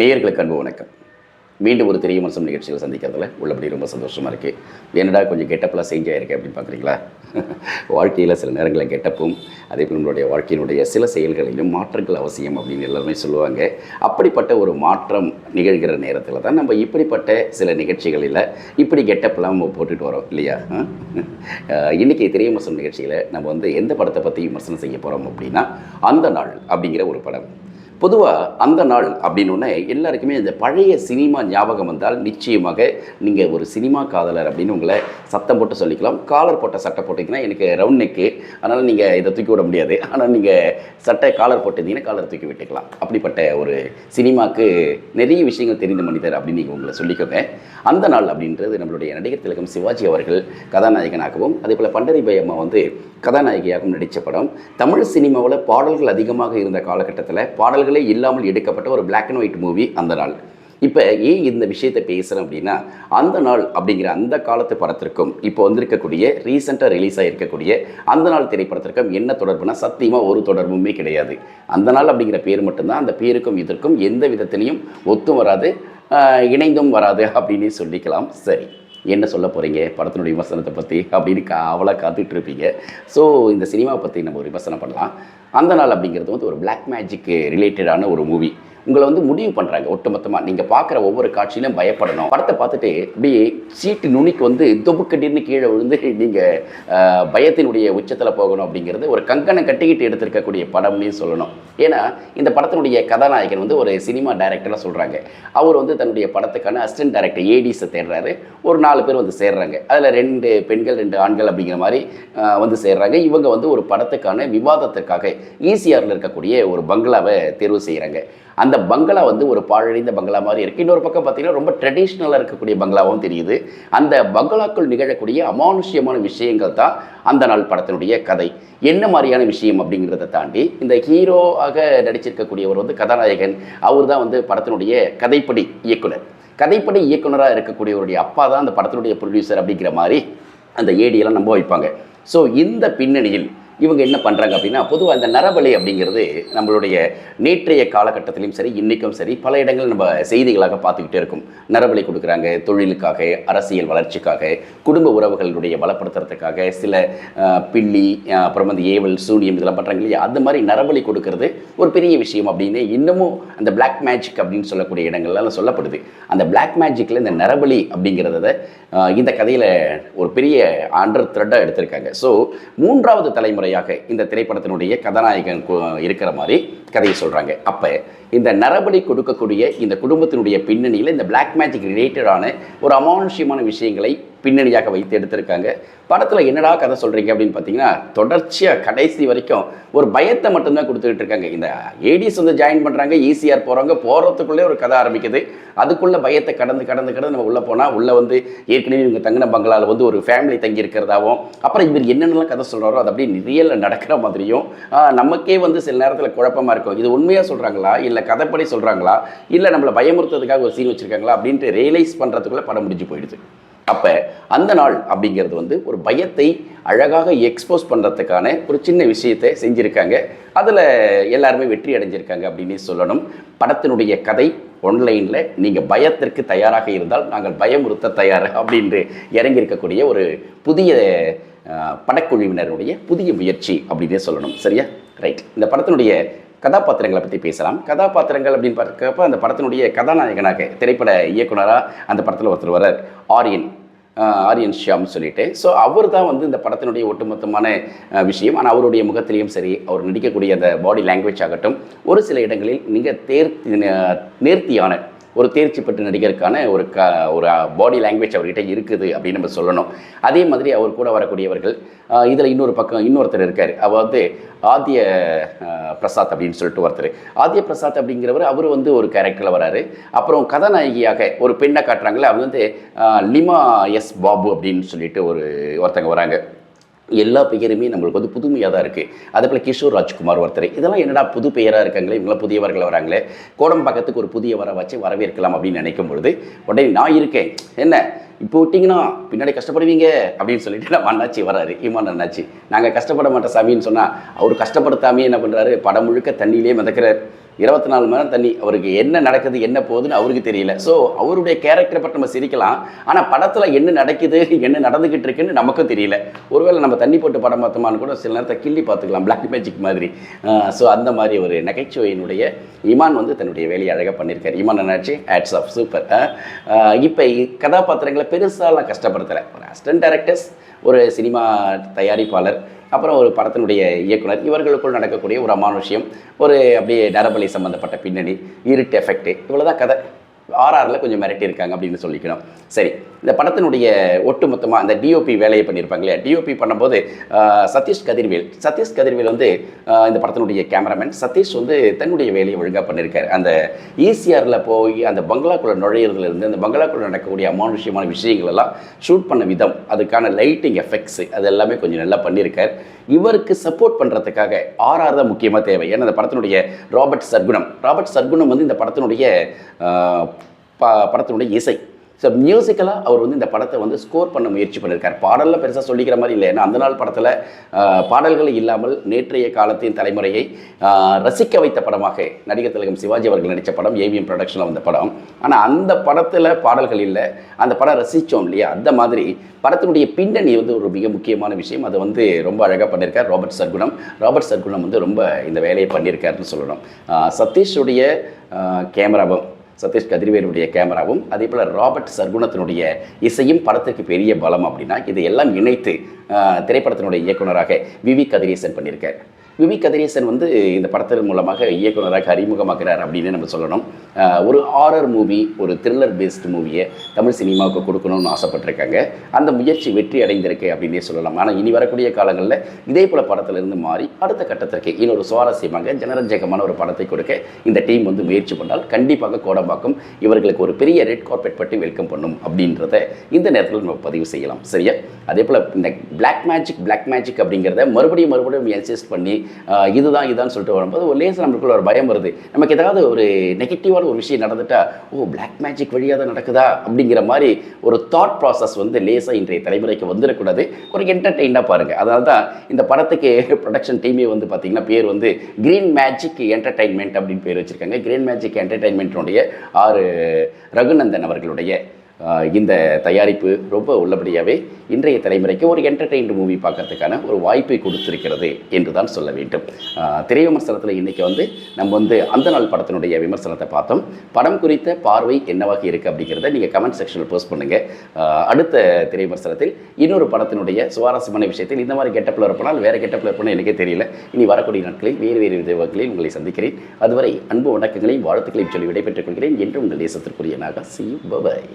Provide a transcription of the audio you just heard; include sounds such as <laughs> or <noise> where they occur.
நேயர்களுக்கு அன்பு வணக்கம். மீண்டும் ஒரு தெரிய மனசம் நிகழ்ச்சியில் சந்திக்கிறதுல உள்ளபடி ரொம்ப சந்தோஷமாக இருக்குது என்னடா கொஞ்சம் கெட்டப்பெல்லாம் சேஞ்ச் ஆகிருக்கு அப்படின்னு பார்க்குறீங்களா <laughs> வாழ்க்கையில் சில நேரங்களில் கெட்டப்பும் அதே போல் நம்மளுடைய வாழ்க்கையினுடைய சில செயல்களிலும் மாற்றங்கள் அவசியம் அப்படின்னு எல்லாருமே சொல்லுவாங்க. அப்படிப்பட்ட ஒரு மாற்றம் நிகழ்கிற நேரத்தில் தான் நம்ம இப்படிப்பட்ட சில நிகழ்ச்சிகளில் இப்படி கெட்டப்பெல்லாம் நம்ம போட்டுட்டு வரோம் இல்லையா? இன்றைக்கி <laughs> இன்னைக்கு தெரிய மசம் நிகழ்ச்சியில் நம்ம வந்து எந்த படத்தை பற்றி விமர்சனம் செய்ய போகிறோம் அப்படின்னா அந்த நாள் அப்படிங்கிற ஒரு படம். பொதுவாக அந்த நாள் அப்படின்னோடனே எல்லாருக்குமே இந்த பழைய சினிமா ஞாபகம் வந்தால் நிச்சயமாக நீங்கள் ஒரு சினிமா காதலர் அப்படின்னு உங்களை சத்தம் போட்டு சொல்லிக்கலாம். காலர் போட்ட சட்டை போட்டிங்கன்னா எனக்கு ரவுண்ட் நெக்கு அதனால் நீங்கள் இதை தூக்கி விட முடியாது. ஆனால் நீங்கள் சட்டை காலர் போட்டிருந்தீங்கன்னா காலர் தூக்கி விட்டுக்கலாம். அப்படிப்பட்ட ஒரு சினிமாக்கு நிறைய விஷயங்கள் தெரிந்த மனிதர் அப்படின்னு நீங்கள் உங்களை சொல்லிக்கோங்க. அந்த நாள் அப்படின்றது நம்மளுடைய நடிகர் திலகம் சிவாஜி அவர்கள் கதாநாயகனாகவும் அதே போல் பண்டரிபாய் அம்மா வந்து கதாநாயகியாகவும் நடித்த படம். தமிழ் சினிமாவில் பாடல்கள் அதிகமாக இருந்த காலகட்டத்தில் பாடல்கள் இல்லாமல் எடுக்கப்பட்ட ஒரு பிளாக் அண்ட் ஒயிட் மூவி அந்த நாள். இப்போ ஏன் இந்த விஷயத்தை பேசுகிறேன் அப்படின்னா அந்த நாள் அப்படிங்கிற அந்த காலத்து படத்திற்கும் இப்போ வந்திருக்கக்கூடிய ரீசெண்டாக ரிலீஸ் ஆகிருக்கக்கூடிய அந்த நாள் திரைப்படத்திற்கும் என்ன தொடர்புனா சத்தியமாக ஒரு தொடர்புமே கிடையாது. அந்த நாள் அப்படிங்கிற பேர் மட்டும்தான் அந்த பேருக்கும் இதற்கும் எந்த விதத்திலையும் ஒத்தும் வராது இணைந்தும் வராது அப்படின்னு சொல்லிக்கலாம். சரி. என்ன சொல்ல போகிறீங்க படத்தினுடைய விமர்சனத்தை பற்றி அப்படின்னு காவலாக காத்துட்டு இருப்பீங்க. ஸோ இந்த சினிமாவை பற்றி நம்ம ஒரு விமர்சனம் பண்ணலாம். அந்த நாள் அப்படிங்கிறது வந்து ஒரு பிளாக் மேஜிக் ரிலேட்டடான ஒரு மூவி உங்களை வந்து முடிவு பண்ணுறாங்க ஒட்டுமொத்தமாக நீங்கள் பார்க்குற ஒவ்வொரு காட்சியிலும் பயப்படணும். படத்தை பார்த்துட்டு அப்படியே சீட்டு நுனிக்கு வந்து தொபுக்கட்டின்னு கீழே விழுந்து நீங்கள் பயத்தினுடைய உச்சத்தில் போகணும் அப்படிங்கிறது ஒரு கங்கணம் கட்டிக்கிட்டு எடுத்திருக்கக்கூடிய படம்னு சொல்லணும். ஏன்னா இந்த படத்தினுடைய கதாநாயகன் வந்து ஒரு சினிமா டைரக்டராக சொல்கிறாங்க அவர் வந்து தன்னுடைய படத்துக்கான அசிஸ்டன்ட் டைரக்டர் ஏடிஸை தேடுறாரு. ஒரு நாலு பேர் வந்து சேர்றாங்க. அதில் ரெண்டு பெண்கள் ரெண்டு ஆண்கள் அப்படிங்கிற மாதிரி வந்து சேர்றாங்க. இவங்க வந்து ஒரு படத்துக்கான விவாதத்துக்காக ஈசிஆரில் இருக்கக்கூடிய ஒரு பங்களாவை தேர்வு செய்கிறாங்க அந்த பங்களா வந்து ஒரு பாழடைந்த பங்களா மாதிரி இருக்குது இன்னொரு பக்கம் பார்த்தீங்கன்னா ரொம்ப ட்ரெடிஷ்னலாக இருக்கக்கூடிய பங்களாவும் தெரியுது. அந்த பங்களாக்குள் நிகழக்கூடிய அமானுஷ்யமான விஷயங்கள் தான் அந்த நாள் படத்தினுடைய கதை. என்ன மாதிரியான விஷயம் அப்படிங்கிறத தாண்டி இந்த ஹீரோவாக நடிச்சிருக்கக்கூடியவர் வந்து கதாநாயகன். அவர் தான் வந்து படத்தினுடைய கதைப்படி இயக்குனர். கதைப்படி இயக்குனராக இருக்கக்கூடியவருடைய அப்பா தான் அந்த படத்தினுடைய ப்ரொடியூசர் அப்படிங்கிற மாதிரி அந்த ஏடியெல்லாம் நம்ப வைப்பாங்க. ஸோ இந்த பின்னணியில் இவங்க என்ன பண்ணுறாங்க அப்படின்னா பொதுவாக அந்த நரபலி அப்படிங்கிறது நம்மளுடைய நேற்றைய காலகட்டத்திலையும் சரி இன்றைக்கும் சரி பல இடங்கள் நம்ம செய்திகளாக பார்த்துக்கிட்டே இருக்கும். நரபலி கொடுக்குறாங்க தொழிலுக்காக அரசியல் வளர்ச்சிக்காக குடும்ப உறவுகளுடைய பலப்படுத்துறதுக்காக சில பிள்ளி பில்லி அப்புறம் வந்து ஏவல் சூனியம் இதெல்லாம் பண்ணுறாங்க இல்லையா? அந்த மாதிரி நரபலி கொடுக்கறது ஒரு பெரிய விஷயம் அப்படின்னு இன்னமும் அந்த பிளாக் மேஜிக் அப்படின்னு சொல்லக்கூடிய இடங்கள்லாம் சொல்லப்படுது. அந்த பிளாக் மேஜிக்கில் இந்த நரபலி அப்படிங்கிறத இந்த கதையில் ஒரு பெரிய அண்டர் த்ரெட்டாக எடுத்திருக்காங்க. ஸோ மூன்றாவது தலைமுறை தலைமுறையாக இந்த திரைப்படத்தினுடைய கதாநாயகன் இருக்கிற மாதிரி கதையை சொல்கிறாங்க அப்போ இந்த நரபலி கொடுக்கக்கூடிய இந்த குடும்பத்தினுடைய பின்னணியில் இந்த பிளாக் மேஜிக் ரிலேட்டடான ஒரு அமானுஷ்யமான விஷயங்களை பின்னணியாக வைத்து எடுத்திருக்காங்க. படத்தில் என்னடா கதை சொல்கிறீங்க அப்படின்னு பார்த்தீங்கன்னா தொடர்ச்சியாக கடைசி வரைக்கும் ஒரு பயத்தை மட்டும்தான் கொடுத்துக்கிட்டு இருக்காங்க. இந்த ஏடிஸ் வந்து ஜாயின் பண்ணுறாங்க ஈஸியாக போகிறாங்க போகிறதுக்குள்ளே ஒரு கதை ஆரம்பிக்குது. அதுக்குள்ளே பயத்தை கடந்து கடந்து கடந்து நம்ம உள்ளே போனால் உள்ளே வந்து ஏற்கனவே இவங்க தங்கின பங்களாவில் வந்து ஒரு ஃபேமிலி தங்கி இருக்கிறதாவும் அப்புறம் இவர் என்னென்னலாம் கதை சொல்கிறாரோ அது அப்படியே ரியலில் நடக்கிற மாதிரியும் நமக்கே வந்து சில நேரத்தில் குழப்பமாக இருக்கும். இது உண்மையாக சொல்கிறாங்களா இல்லை கதைப்படி சொல்கிறாங்களா இல்லை நம்மளை பயமுறுத்துறதுக்காக ஒரு சீன் வச்சுருக்காங்களா? அப்படின்ட்டு ரியலைஸ் பண்ணுறதுக்குள்ளே படம் முடிஞ்சு போயிடுது. அப்போ அந்த நாள் அப்படிங்கிறது வந்து ஒரு பயத்தை அழகாக எக்ஸ்போஸ் பண்ணுறதுக்கான ஒரு சின்ன விஷயத்தை செஞ்சுருக்காங்க. அதில் எல்லாருமே வெற்றி அடைஞ்சிருக்காங்க அப்படின்னு சொல்லணும். படத்தினுடைய கதை ஒன்லைனில் நீங்கள் பயத்திற்கு தயாராக இருந்தால் நாங்கள் பயமுறுத்த தயார் அப்படின்று இறங்கியிருக்கக்கூடிய ஒரு புதிய படக்குழுவினருடைய புதிய முயற்சி அப்படின்னே சொல்லணும். சரியா? ரைட் இந்த படத்தினுடைய கதாபாத்திரங்களை பற்றி பேசலாம். கதாபாத்திரங்கள் அப்படின்னு பார்க்கப்ப அந்த படத்தினுடைய கதாநாயகனாக திரைப்பட இயக்குனராக அந்த படத்தில் ஒருத்தர் வரார் ஆரியன். ஆரியன் ஷியாம்னு சொல்லிட்டு. ஸோ அவர் தான் வந்து இந்த படத்தினுடைய ஒட்டுமொத்தமான விஷயம். ஆனால் அவருடைய முகத்திலையும் சரி அவர் நடிக்கக்கூடிய அந்த பாடி லாங்குவேஜ் ஆகட்டும் ஒரு சில இடங்களில் மிக தேர்த்தி நேர்த்தியான ஒரு தேர்ச்சி பெற்ற நடிகருக்கான ஒரு க ஒரு பாடி லாங்குவேஜ் அவர்கிட்ட இருக்குது அப்படின்னு நம்ம சொல்லணும். அதே மாதிரி அவர் கூட வரக்கூடியவர்கள் இதில் இன்னொரு பக்கம் இன்னொருத்தர் இருக்கார். அவர் வந்து ஆத்திய பிரசாத் அப்படின்னு சொல்லிட்டு ஒருத்தர். ஆத்திய பிரசாத் அப்படிங்கிறவர் அவர் வந்து ஒரு கேரக்டரில் வராரு. அப்புறம் கதாநாயகியாக ஒரு பெண்ணை காட்டுறாங்களே அவர் வந்து லிமா எஸ் பாபு அப்படின்னு சொல்லிட்டு ஒரு ஒருத்தங்க வராங்க. எல்லா பெயருமே நம்மளுக்கு வந்து புதுமையாக தான் இருக்குது அதே போல் கிஷோர் ராஜ்குமார் ஒருத்தர். இதெல்லாம் என்னடா புது பெயராக இருக்காங்களே இவங்களாம் புதியவர்கள் வராங்களே. கோடம்பாக்கத்துக்கு ஒரு புதிய வர வச்சு வரவேற்கலாம் அப்படின்னு நினைக்கும் பொழுது உடனே நான் இருக்கேன். என்ன? இப்போ விட்டிங்கன்னா பின்னாடி கஷ்டப்படுவீங்க அப்படின்னு சொல்லிட்டு நம்ம அண்ணாச்சி வராரு இம்மா அண்ணாச்சி. நாங்கள் கஷ்டப்பட மாட்டோம் சாமின்னு சொன்னால் அவர் கஷ்டப்படுத்தாமே என்ன பண்ணுறாரு படம் முழுக்க தண்ணியிலே மிதக்கிறார். இருபத்தி நாலு மணி நேரம் தண்ணி அவருக்கு என்ன நடக்குது என்ன போகுதுன்னு அவருக்கு தெரியல. ஸோ அவருடைய கேரக்டரை பற்றி நம்ம சிரிக்கலாம். ஆனால் படத்தில் என்ன நடக்குது என்ன நடந்துக்கிட்டு இருக்குன்னு நமக்கும் தெரியல. ஒருவேளை நம்ம தண்ணி போட்டு படம் பார்த்தோமான்னு கூட சில நேரத்தை கிள்ளி பார்த்துக்கலாம். பிளாக் மேஜிக் மாதிரி. ஸோ அந்த மாதிரி ஒரு நகைச்சுவையினுடைய இமான் வந்து தன்னுடைய வேலையை அழகாக பண்ணியிருக்காரு. இமான் என்னாச்சு? ஆட்ஸ் ஆஃப் சூப்பர் இப்போ கதாபாத்திரங்களை பெருசாலாம் கஷ்டப்படுத்தலை. ஒரு அசிஸ்டன்ட் டேரக்டர்ஸ் ஒரு சினிமா தயாரிப்பாளர் அப்புறம் ஒரு படத்தினுடைய இயக்குனர். இவர்களுக்குள் நடக்கக்கூடிய ஒரு அமானுஷ்யம் ஒரு அப்படியே நரபலி சம்மந்தப்பட்ட பின்னணி இருட்டு எஃபெக்ட் இவ்வளோதான் கதை. ஆர்ஆரில் கொஞ்சம் மிரட்டி இருக்காங்க அப்படின்னு சொல்லிக்கணும். சரி இந்த படத்தினுடைய ஒட்டுமொத்தமாக அந்த டிஓபி வேலையை பண்ணியிருப்பாங்க இல்லையா? டிஓபி பண்ணும்போது சதீஷ் கதிர்வேல் சதீஷ் கதிர்வேல் வந்து இந்த படத்தினுடைய கேமராமேன். சதீஷ் வந்து தன்னுடைய வேலையை ஒழுங்காக பண்ணியிருக்காரு. அந்த ஈசிஆரில் போய் அந்த பங்களாக்குள்ளே நுழையிறதுலேருந்து அந்த பங்களாக்குள்ளே நடக்கக்கூடிய அமானுஷ்யமான விஷயங்கள் எல்லாம் ஷூட் பண்ண விதம் அதுக்கான லைட்டிங் எஃபெக்ட்ஸு அது எல்லாமே கொஞ்சம் நல்லா பண்ணியிருக்கார். இவருக்கு சப்போர்ட் பண்ணுறதுக்காக ஆர்ஆர் தான் முக்கியமாக தேவை. ஏன்னா அந்த படத்தினுடைய ராபர்ட் சர்க்குணம் ராபர்ட் சர்க்குணம் வந்து இந்த படத்தினுடைய ப படத்தினுடைய இசை. ஸோ மியூசிக்கலாக அவர் வந்து இந்த படத்தை வந்து ஸ்கோர் பண்ண முயற்சி பண்ணியிருக்கார் பாடலில் பெருசாக சொல்லிக்கிற மாதிரி இல்லை. ஏன்னா அந்த நாள் படத்தில் பாடல்கள் இல்லாமல் நேற்றைய காலத்தின் தலைமுறையை ரசிக்க வைத்த படமாக நடிகர் திலகம் சிவாஜி அவர்கள் நடித்த படம் ஏவிஎம் ப்ரொடக்ஷனில் வந்த படம். ஆனால் அந்த படத்தில் பாடல்கள் இல்லை. அந்த படம் ரசித்தோம் இல்லையா? அந்த மாதிரி படத்தினுடைய பின்னணி வந்து ஒரு மிக முக்கியமான விஷயம். அதை வந்து ரொம்ப அழகாக பண்ணியிருக்கார் ராபர்ட் சர்க்குணம் ராபர்ட் சர்க்குணம் வந்து ரொம்ப இந்த வேலையை பண்ணியிருக்காருன்னு சொல்லணும். சதீஷுடைய கேமராவும் சதீஷ் கதிர்வேலுடைய கேமராவும் அதே போல் ராபர்ட் சர்க்குணத்தினுடைய இசையும் படத்திற்கு பெரிய பலம் அப்படின்னா இது எல்லாம் இணைத்து திரைப்படத்தினுடைய இயக்குனராக விவி கதிரேசன் பண்ணியிருக்கார். விவி கதிரேசன் வந்து இந்த படத்தின் மூலமாக இயக்குனராக அறிமுகமாகிறார் அப்படின்னு நம்ம சொல்லணும். ஒரு ஹாரர் மூவி ஒரு த்ரில்லர் பேஸ்டு மூவியை தமிழ் சினிமாவுக்கு கொடுக்கணும்னு ஆசைப்பட்டிருக்காங்க. அந்த முயற்சி வெற்றி அடைந்திருக்கு அப்படின்னே சொல்லலாம். ஆனால் இனி வரக்கூடிய காலங்களில் இதே போல் படத்திலிருந்து மாறி அடுத்த கட்டத்திற்கு இன்னொரு சுவாரஸ்யமாக ஜனரஞ்சகமான ஒரு படத்தை கொடுக்க இந்த டீம் வந்து முயற்சி பண்ணால் கண்டிப்பாக கோடம்பாக்கம் இவர்களுக்கு ஒரு பெரிய ரெட் கார்பெட் பட்டி வெல்கம் பண்ணும் அப்படின்றத இந்த நேரத்தில் நம்ம பதிவு செய்யலாம். சரியா? அதே போல் இந்த பிளாக் மேஜிக் பிளாக் மேஜிக் அப்படிங்கிறத மறுபடியும் மறுபடியும் என்சிஸ்ட் பண்ணி இதுதான் இதுதான் சொல்லிட்டு வரும்போது ஒரு லேசாக நம்மளுக்குள்ள ஒரு பயம் வருது. நமக்கு ஏதாவது ஒரு நெகட்டிவான ஒரு விஷயம் நடந்துட்டா ஓ பிளாக் மேஜிக் வழியாக தான் நடக்குதா? அப்படிங்கிற மாதிரி ஒரு தாட் ப்ராசஸ் வந்து லேசாக இன்றைய தலைமுறைக்கு வந்துடக்கூடாது ஒரு என்டர்டெயினாக பாருங்கள் அதனால தான் இந்த படத்துக்கு <laughs> ப்ரொடக்ஷன் டீமே வந்து பார்த்திங்கன்னா பேர் வந்து கிரீன் மேஜிக் என்டர்டைன்மெண்ட் அப்படின்னு பேர் வச்சுருக்காங்க. கிரீன் மேஜிக் என்டர்டைன்மெண்ட்டுடைய ஆறு ரகுநந்தன் அவர்களுடைய இந்த தயாரிப்பு ரொம்ப உள்ளபடியாகவே இன்றைய தலைமுறைக்கு ஒரு என்டர்டெயின்டு மூவி பார்க்கறதுக்கான ஒரு வாய்ப்பை கொடுத்திருக்கிறது என்று தான் சொல்ல வேண்டும். ஆஹ், திரை விமர்சனத்தில் இன்றைக்கி வந்து நம்ம வந்து அந்த நாள் படத்தினுடைய விமர்சனத்தை பார்த்தோம். படம் குறித்த பார்வை என்னவாக இருக்குது அப்படிங்கிறத நீங்கள் கமெண்ட் செக்ஷனில் போஸ்ட் பண்ணுங்கள் அடுத்த திரை விமர்சனத்தில் இன்னொரு படத்தினுடைய சுவாரஸ்யமான விஷயத்தில் இந்த மாதிரி கெட்டப்பில் இருப்பனால் வேறு கெட்டப்பில் இருப்பணும் எனக்கே தெரியல. இனி வரக்கூடிய நாட்களில் வேறு வேறு விதங்களில் உங்களை சந்திக்கிறேன். அதுவரை அன்பு வணக்கங்களையும் வாழ்த்துக்களையும் சொல்லி விடைபெற்றுக் கொள்கிறேன். என்று உங்கள் தேசத்திற்குரிய நாக. C bye bye